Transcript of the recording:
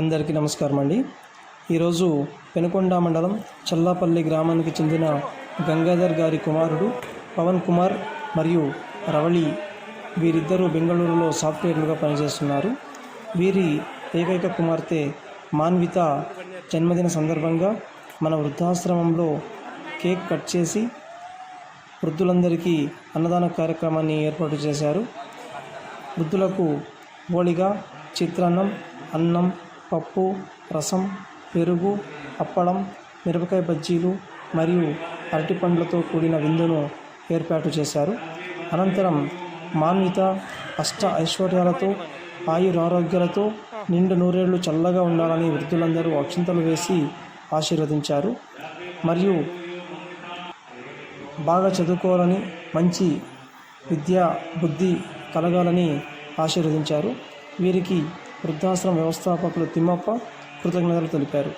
అందరికీ నమస్కారం అండి. ఈరోజు పెనుకొండ మండలం చల్లాపల్లి గ్రామానికి చెందిన గంగాధర్ గారి కుమారుడు పవన్ కుమార్ మరియు రవళి వీరిద్దరూ బెంగళూరులో సాఫ్ట్వేర్లుగా పనిచేస్తున్నారు. వీరి ఏకైక కుమార్తె మాన్విత జన్మదిన సందర్భంగా మన వృద్ధాశ్రమంలో కేక్ కట్ చేసి వృద్ధులందరికీ అన్నదాన కార్యక్రమాన్ని ఏర్పాటు చేశారు. వృద్ధులకు హోళిగా చిత్రాన్నం అన్నం పప్పు రసం పెరుగు అప్పడం మిరపకాయ బజ్జీలు మరియు అరటిపండ్లతో కూడిన విందును ఏర్పాటు చేశారు. అనంతరం మాన్విత అష్ట ఐశ్వర్యాలతో ఆయురారోగ్యాలతో నిండు నూరేళ్ళు చల్లగా ఉండాలని వృద్ధులందరూ అక్షింతలు వేసి ఆశీర్వదించారు. మరియు బాగా చదువుకోవాలని మంచి విద్య బుద్ధి కలగాలని ఆశీర్వదించారు. వీరికి వృద్ధాశ్రమ వ్యవస్థాపకులు తిమ్మప్ప కృతజ్ఞతలు తెలిపారు.